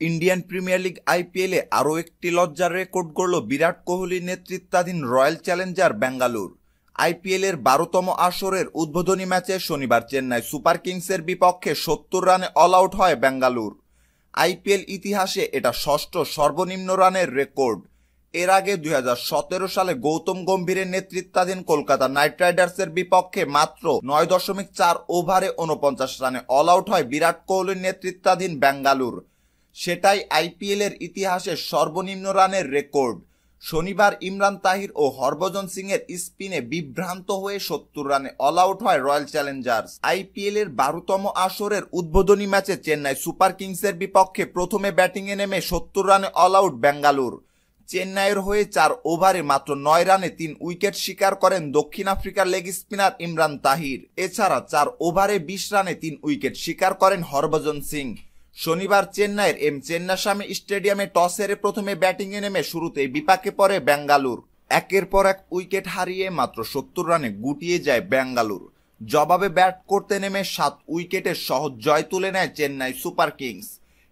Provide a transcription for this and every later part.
Indian premier league আইপিএলে আরও একটি লজ্জার রেকর্ড গড়ল বিরাট কোহলি নেতৃত্বাধীন রয়্যাল চ্যালেঞ্জার বেঙ্গালুর আইপিএলের বারোতম আসরের উদ্বোধনী ম্যাচে শনিবার চেন্নাই সুপার কিংসের বিপক্ষে সত্তর রানে অল আউট হয় বেঙ্গালুর আইপিএল ইতিহাসে এটা ষষ্ঠ সর্বনিম্ন রানের রেকর্ড। এর আগে দুই হাজার সতেরো সালে গৌতম গম্ভীরের নেতৃত্বাধীন কলকাতা নাইট রাইডার্সের বিপক্ষে মাত্র নয় দশমিক চার ওভারে উনপঞ্চাশ রানে অল আউট হয় বিরাট কোহলির নেতৃত্বাধীন বেঙ্গালুর সেটাই আইপিএলের ইতিহাসে সর্বনিম্ন রানের রেকর্ড। শনিবার ইমরান তাহির ও হরভজন সিং এর স্পিনে বিভ্রান্ত হয়ে সত্তর রানে অল আউট হয় রয়্যাল চ্যালেঞ্জার্স। আইপিএল এর বারোতম আসরের উদ্বোধনী ম্যাচে চেন্নাই সুপার কিংসের বিপক্ষে প্রথমে ব্যাটিংয়ে নেমে সত্তর রানে অল আউট বেঙ্গালুর। চেন্নাইয়ের হয়ে চার ওভারে মাত্র নয় রানে তিন উইকেট শিকার করেন দক্ষিণ আফ্রিকার লেগ স্পিনার ইমরান তাহির। এছাড়া চার ওভারে বিশ রানে তিন উইকেট শিকার করেন হরভজন সিং। শনিবার চেন্নাইয়ের এম চেন্নাস্বামী স্টেডিয়ামে টস হেরে প্রথমে ব্যাটিংয়ে নেমে শুরুতেই বিপাকে পড়ে বেঙ্গালুর একের পর এক উইকেট হারিয়ে মাত্র সত্তর রানে গুটিয়ে যায় বেঙ্গালুর জবাবে ব্যাট করতে নেমে সাত উইকেটের সহজ জয় তুলে নেয় চেন্নাই সুপার কিংস।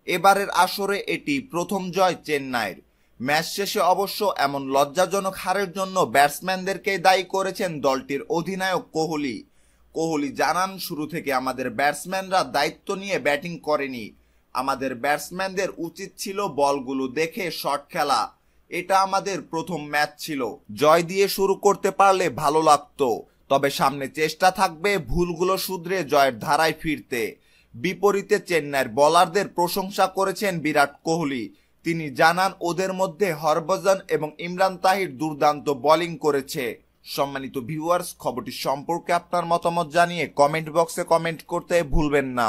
এবারের আসরে এটি প্রথম জয় চেন্নাইয়ের। ম্যাচ শেষে অবশ্য এমন লজ্জাজনক হারের জন্য ব্যাটসম্যানদেরকে দায়ী করেছেন দলটির অধিনায়ক কোহলি। কোহলি জানান, শুরু থেকে আমাদের ব্যাটসম্যানরা দায়িত্ব নিয়ে ব্যাটিং করেনি। আমাদের ব্যাটসম্যানদের উচিত ছিল বলগুলো দেখে শট খেলা। এটা আমাদের প্রথম ম্যাচ ছিল। জয় দিয়ে শুরু করতে পারলে ভালো লাগতো। তবে সামনে চেষ্টা থাকবে ভুলগুলো শুধরে জয়ের ধারায় ফিরতে। বিপরীতে চেন্নাইয়ের বলারদের প্রশংসা করেছেন বিরাট কোহলি। তিনি জানান, ওদের মধ্যে হরভজন এবং ইমরান তাহির দুর্দান্ত বোলিং করেছে। সম্মানিত ভিউয়ার্স খবরটি সম্পর্কে আপনার মতামত জানিয়ে কমেন্ট বক্সে কমেন্ট করতে ভুলবেন না।